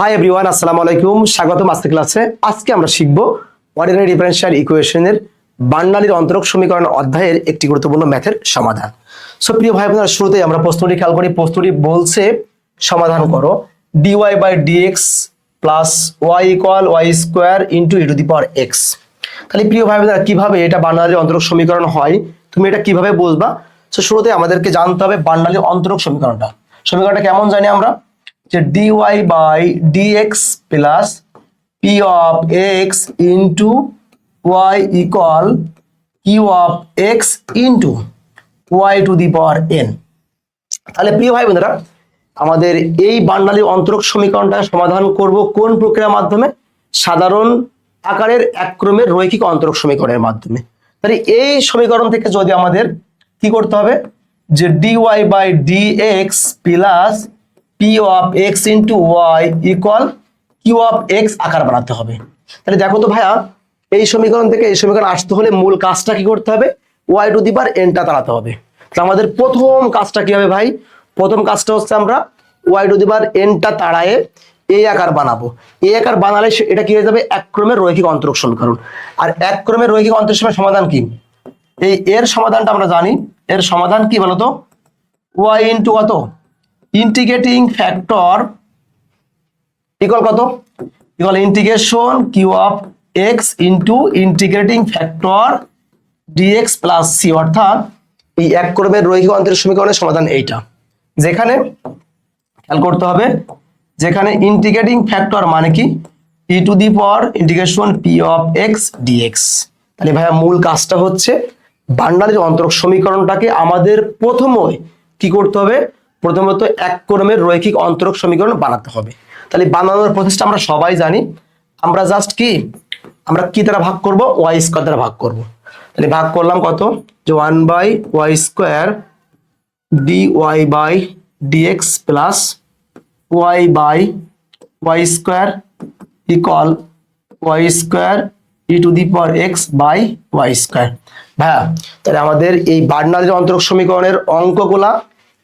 Hi everyone আসসালামু আলাইকুম। স্বাগতম আজকে ক্লাসে। আজকে আমরা শিখব অর্ডিনারি ডিফারেনশিয়াল ইকুয়েশনের বান্ডালির অন্তরক সমীকরণ অধ্যায়ের একটি গুরুত্বপূর্ণ ম্যাথের সমাধান। সো প্রিয় ভাই বোনেরা, শুরুতেই আমরা প্রশ্নটি খেয়াল করি। প্রশ্নটি বলছে, সমাধান করো। D Y by D X plus Y equal Y square into E to the power X তাহলে প্রিয় ভাই বোনেরা, কীভাবে এটা বান্ডালির অন্তরক সমীকরণ হয়? তুমি এটা কীভাবে বুঝবা? তো শুরুতে আমাদেরকে জানতে হবে বান্ডালির অন্তরক সমীকরণটা। সমীকরণটা কেমন জানি আমরা? যে D Y by D X plus P of X into Y equal Q of X into Y to the power N তাহলে প্রিয় ভাই বোনেরা, আমাদের এই বান্ডালির অন্তরক সমীকরণটা সমাধান করব কোন প্রক্রিয়ার মাধ্যমে? সাধারণ আকারের এক ক্রমের রৈখিক অন্তরক সমীকরণের মাধ্যমে। তাহলে এই সমীকরণ থেকে যদি আমাদের কি করতে হবে? যে D Y by D X plus P of X into Y equal Q of X আকার বানাতে হবে। তাহলে দেখো তো ভাইয়া, এই সমীকরণ থেকে এই সমীকরণ আসতে হলে মূল কাজটা কি করতে হবে? ওয়াই টু দি পার এনটা তাড়াতে হবে। তাহলে আমাদের প্রথম কাজটা কি হবে ভাই? প্রথম কাজটা হচ্ছে আমরা ওয়াই টু দি পার এনটা তাড়ায়ে এই আকার বানাবো। এই আকার বানালে এটা কি হয়ে যাবে? এক ক্রমের রৈখিক অন্তরক সমীকরণ। আর এক ক্রমের রৈখিক অন্তরক সমাধান কি? এই এর সমাধানটা আমরা জানি। এর সমাধান কি বলতো? ওয়াই ইন্টু কত? ইন্টিগ্রেটিং ফ্যাক্টর ইকুয়াল কত? Equal integration Q of X into integrating factor D X plus C অর্থাৎ এই এক ক্রমের রৈখিক অন্তরীণ সমীকরণের সমাধান এইটা। যেখানে, খেয়াল করতে হবে, যেখানে ইন্টিগ্রেটিং ফ্যাক্টর মানে কি? E to the power integration P of X D X তাহলে ভাইয়া মূল কাজটা হচ্ছে, বান্ডালের অন্তরক সমীকরণটাকে আমাদের প্রথমে কি করতে হবে? প্রথমত এক ক্রমের রৈখিক অন্তরক সমীকরণ বানাতে হবে। তাহলে বানানোর প্রসেসটা আমরা সবাই জানি। আমরা জাস্ট কি? আমরা কি দ্বারা ভাগ করব? ওয়াই স্কোয়ার দ্বারা ভাগ করব। তাহলে ভাগ করলাম কত? যে one by Y square D Y by D X plus Y by Y square equal Y square E to the power X by Y square ভাইয়া তাহলে আমাদের এই বার্নারের অন্তরক সমীকরণের অঙ্কগুলা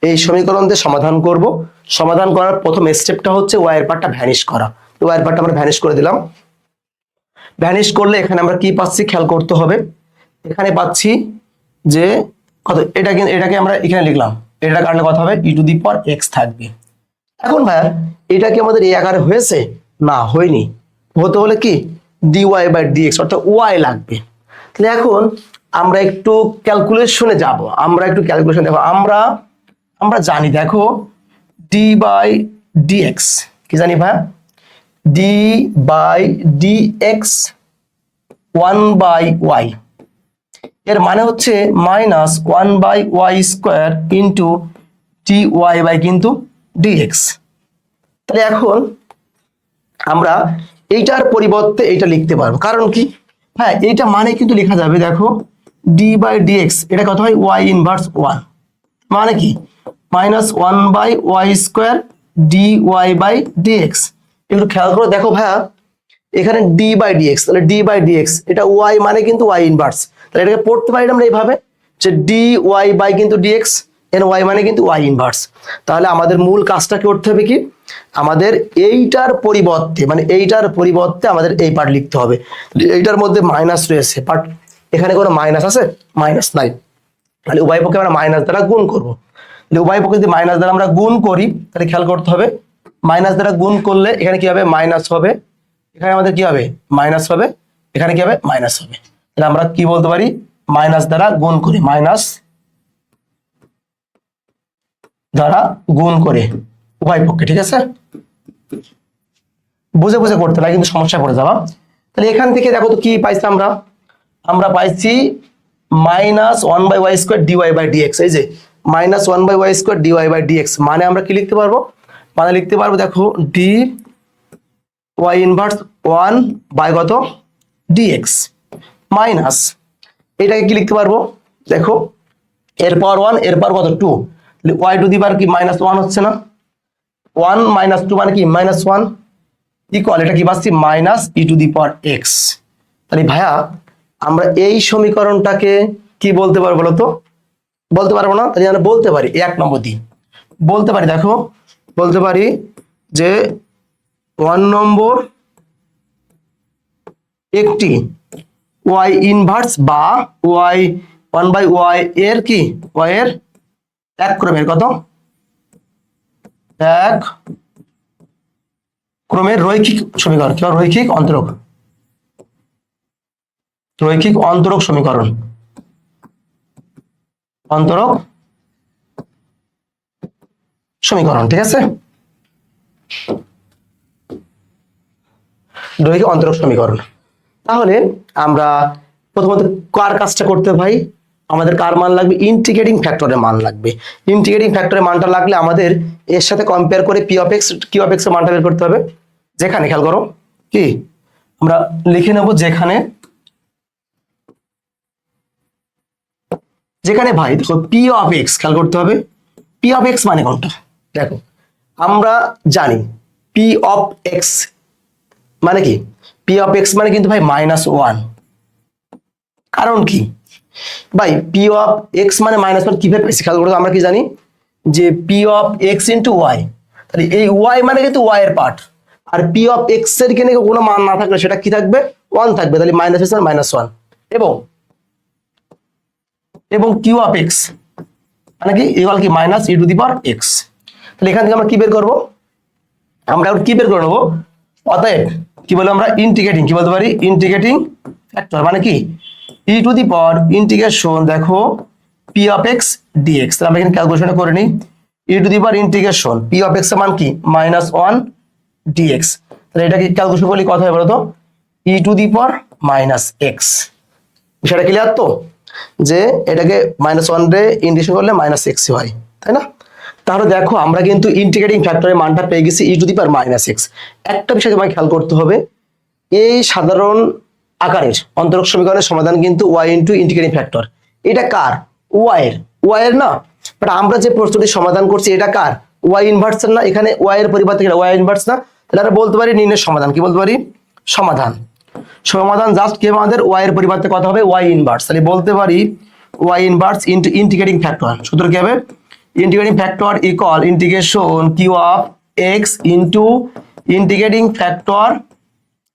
এই সমীকরণ দিয়ে সমাধান করব। সমাধান করার প্রথম স্টেপটা হচ্ছে ওয়াইয়ের পার্টটা ভ্যানিশ করা। ওয়াইয়ের পার্টটা আমরা ভ্যানিশ করে দিলাম। ভ্যানিশ করলে এখানে আমরা কি পাচ্ছি? খেয়াল করতে হবে। এখানে পাচ্ছি যে কত? এটা কিন্তু, এটাকে আমরা এখানে লিখলাম। এটা কারণে কথা হবে E to the power x থাকবে। এখন ভাইয়া এটা কি আমাদের এই আকারে হয়েছে? না, হয়নি। হতে হলে কি? D Y by D X অর্থাৎ ওয়াই লাগবে। তাহলে এখন আমরা একটু ক্যালকুলেশনে যাব। আমরা একটু ক্যালকুলেশন দেখো। আমরা আমরা জানি, দেখো ডি বাই ডিএক্স কি জানি ভাইয়া D by D X one by Y এর মানে হচ্ছে minus one by Y square into T Y by কিন্তু ডিএক্স তাহলে এখন আমরা এইটার পরিবর্তে এইটা লিখতে পারব। কারণ কি? হ্যাঁ এইটা মানে কিন্তু লেখা যাবে, দেখো ডি বাই ডিএক্স এটা কত হয়? ওয়াই ইনভার্স ওয়ান মানে কি? Minus one by Y square D Y by D X একটু খেয়াল করে, দেখো ভাইয়া, এখানে ডি বাই ডিএক্স তাহলে ডি বাই ডিএক্স এটা ওয়াই মানে কিন্তু ওয়াই ইনভার্স তাহলে এটাকে পড়তে পারি আমরা এইভাবে যে ডি ওয়াই বাই কিন্তু ডিএক্স এন ওয়াই মানে কিন্তু ওয়াই ইনভার্স তাহলে আমাদের মূল কাজটা করতে হবে কি? আমাদের এইটার পরিবর্তে মানে এইটার পরিবর্তে আমাদের এই পার্ট লিখতে হবে। এইটার মধ্যে মাইনাস রয়েছে বাট এখানে কোনো মাইনাস আছে? মাইনাস নাই তাহলে উভয় পক্ষে আমরা মাইনাস দ্বারা গুণ করব। উভয় পক্ষে যদি মাইনাস দ্বারা আমরা গুণ করি, তাহলে খেয়াল করতে হবে মাইনাস দ্বারা গুণ করলে এখানে কি হবে? মাইনাস হবে। এখানে আমাদের কি হবে? মাইনাস হবে। এখানে কি হবে? মাইনাস হবে। তাহলে আমরা কি বলতে পারি? মাইনাস দ্বারা গুণ করি। মাইনাস দ্বারা গুণ করে। উভয় পক্ষে, ঠিক আছে? বুঝে বুঝে করতে লাগে কিন্তু সমস্যা পড়ে যাবা। তাহলে এখান থেকে দেখো তো কি পাইছি আমরা? আমরা পাইছি minus one by Y square D Y by D X এই যে minus one by Y square D Y by D X মানে আমরা কি লিখতে পারব? মানে লিখতে পারব, দেখো, D Y inverse one by কত? ডিএক্স মাইনাস, এটাকে কি লিখতে পারব? দেখো, এর পাওয়ার ওয়ান, এর পাওয়ার কত? Two. Y to the power কি? মাইনাস ওয়ান হচ্ছে না? ওয়ান মাইনাস টু মানে কি? মাইনাস ওয়ান ইকুয়াল এটা কি পাচ্ছি? Minus E to the power X তাহলে ভাইয়া, আমরা এই সমীকরণটাকে কি বলতে পারব বলো তো? বলতে পারব না? তাহলে আমরা বলতে পারি, এক নম্বর দিন। বলতে পারি, দেখো, বলতে পারি যে ওয়ান নম্বর একটি ওয়াই ইনভার্স বা ওয়াই, ওয়ান বাই ওয়াই এর কি? ওয়াই এর এক ক্রমের কত? এক ক্রমের রৈখিক সমীকরণ কি রৈখিক অন্তরক। রৈখিক অন্তরক সমীকরণ। অন্তরক সমীকরণ, ঠিক আছে? রৈখিক অন্তরক সমীকরণ। তাহলে আমরা প্রথমত কার কাজটা করতে ভাই আমাদের কার মান লাগবে? ইন্টিগ্রেটিং ফ্যাক্টরের মান লাগবে। ইন্টিগ্রেটিং ফ্যাক্টরের মানটা লাগলে আমাদের এর সাথে কম্পেয়ার করে P of X Q of মানটা বের করতে হবে। যেখানে, খেয়াল করো, কি? আমরা লিখে নেব যেখানে যেখানে ভাই, দেখো পি অফ এক্স খেয়াল করতে হবে। পি অফ এক্স মানে কোনটা দেখো, আমরা জানি পি অফ এক্স মানে কি? পি অফ এক্স মানে কিন্তু ভাই মাইনাস ওয়ান কারণ কি? ভাই পি অফ এক্স মানে মাইনাস ওয়ান কীভাবে পেয়েছি? খেয়াল করো আমরা কি জানি? যে P of X into Y তাহলে এই ওয়াই মানে কিন্তু ওয়াই এর পার্ট আর পি অফ এক্সের কেনে কোনো মান না থাকলে সেটা কি থাকবে? ওয়ান থাকবে, তাহলে মাইনাস এক্স মাইনাস ওয়ান এবং এবং কিউ অফ এক্স। মানে কি? ইকুয়াল কি? Minus E to the power X তাহলে এখান থেকে আমরা কি বের করব? আমরা এখন কি বের করে নেব? অতএব, কি বলব আমরা? ইন্টিগ্রেটিং কি বলতে পারি? ইন্টিগ্রেটিং ফ্যাক্টর মানে কি? E to the power integration দেখো P of X D X তাহলে আমরা এখানে ক্যালকুলেশনটা করে নিই। E to the power integration P of এক্সের মান কি? মাইনাস ওয়ান ডিএক্স তাহলে এটা কি ক্যালকুলেশন করলে কথা হয় বলো তো E to the power minus X বিষয়টা ক্লিয়ার তো? যে এটাকে মাইনাস ওয়ান রে ইন্টিগ্রেশন করলে মাইনাস এক্স হয়, তাই না? তাহলে দেখো, আমরা কিন্তু ইন্টিগ্রেটিং ফ্যাক্টরের মানটা পেয়ে গেছি E to the power minus X একটা বিষয় তোমাকে খেয়াল করতে হবে, এই সাধারণ আকারের অন্তরক সমীকরণের সমাধান কিন্তু ওয়াই ইন্টু ইন্টিগ্রেটিং ফ্যাক্টর এটা কার? ওয়াই এর। ওয়াই এর না। বাট আমরা যে প্রশ্নটি সমাধান করছি, এটা কার? ওয়াই ইনভার্স না। এখানে ওয়াই এর পরিবর্তে ওয়াই ইনভার্স না। তাহলে আমরা বলতে পারি নির্ণয় সমাধান। কি বলতে পারি? সমাধান। সমাধান জাস্ট কি আমাদের ওয়াই এর পরিবর্তে কথা হবে? ওয়াই ইনভার্স তাহলে বলতে পারি Y inverse into integrating factor সূত্র কি হবে? Integrating factor equal integration Q of X into integrating factor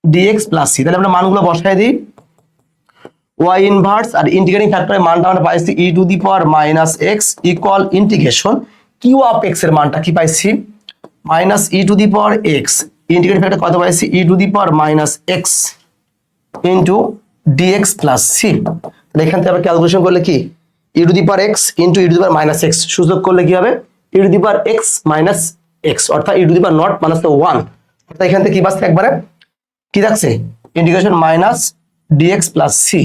D X plus C তাহলে আমরা মানগুলো বসাই দিই। ওয়াই ইনভার্স আর ইন্টিগ্রেটিং ফ্যাক্টরের মানটা আমরা পাইছি E to the power minus X equal integration Q of এক্সের মানটা কি পাইছি? Minus E to the power X integrating factor কত পাইছি? E to the power minus X into D X plus C তাহলে এখান থেকে আবার ক্যালকুলেশন করলে কি? E to the power X into E to the power minus X সুযোগ করলে কি হবে? E to the power X minus X অর্থাৎ E to the power nought minus one অর্থাৎ এখান থেকে কি বাঁচতে একবারে? কি থাকছে integration minus D X plus C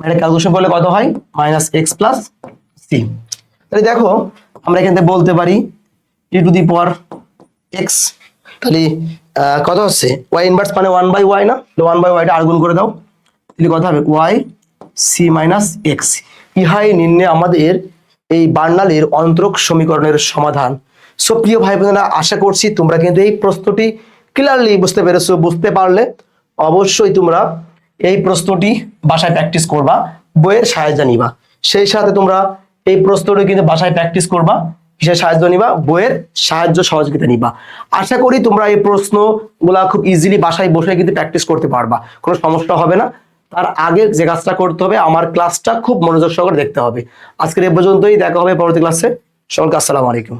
মানে ক্যালকুলেশন করলে কত হয়? মাইনাস এক্স প্লাস সি তাহলে দেখো, আমরা এখান থেকে বলতে পারি ই টু দি পাওয়ার এক্স তাহলে কত হচ্ছে? ওয়াই ইনভার্স মানে ওয়ান বাই ওয়াই না? ওয়ান বাই ওয়াইটা আর্গুন করে দাও। তাহলে কথা হবে ওয়াই সি মাইনাস এক্স ইহাই নির্ণয় আমাদের এই বার্নালের অন্তরক সমীকরণের সমাধান। সো প্রিয় ভাই বোনেরা, আশা করছি তোমরা কিন্তু এই প্রশ্নটি ক্লিয়ারলি বুঝতে পেরেছ, বুঝতে পারলে অবশ্যই তোমরা এই প্রশ্নটি বাসায় প্র্যাকটিস করবা, বইয়ের সাহায্য নিবা। সেই সাথে তোমরা এই প্রশ্নটি কিন্তু বাসায় প্র্যাকটিস করবা। কিসের সাহায্য নিবা? বইয়ের সাহায্য সহযোগিতা নিবা। আশা করি তোমরা এই প্রশ্নগুলা খুব ইজিলি বাসায় বসে কিন্তু প্র্যাকটিস করতে পারবা। কোনো সমস্যা হবে না। তার আগে যে কাজটা করতে হবে, আমার ক্লাসটা খুব মনোযোগ সহকারে দেখতে হবে। আজকের এ পর্যন্তই, দেখা হবে পরবর্তী ক্লাসে সকলকে আসসালামু আলাইকুম।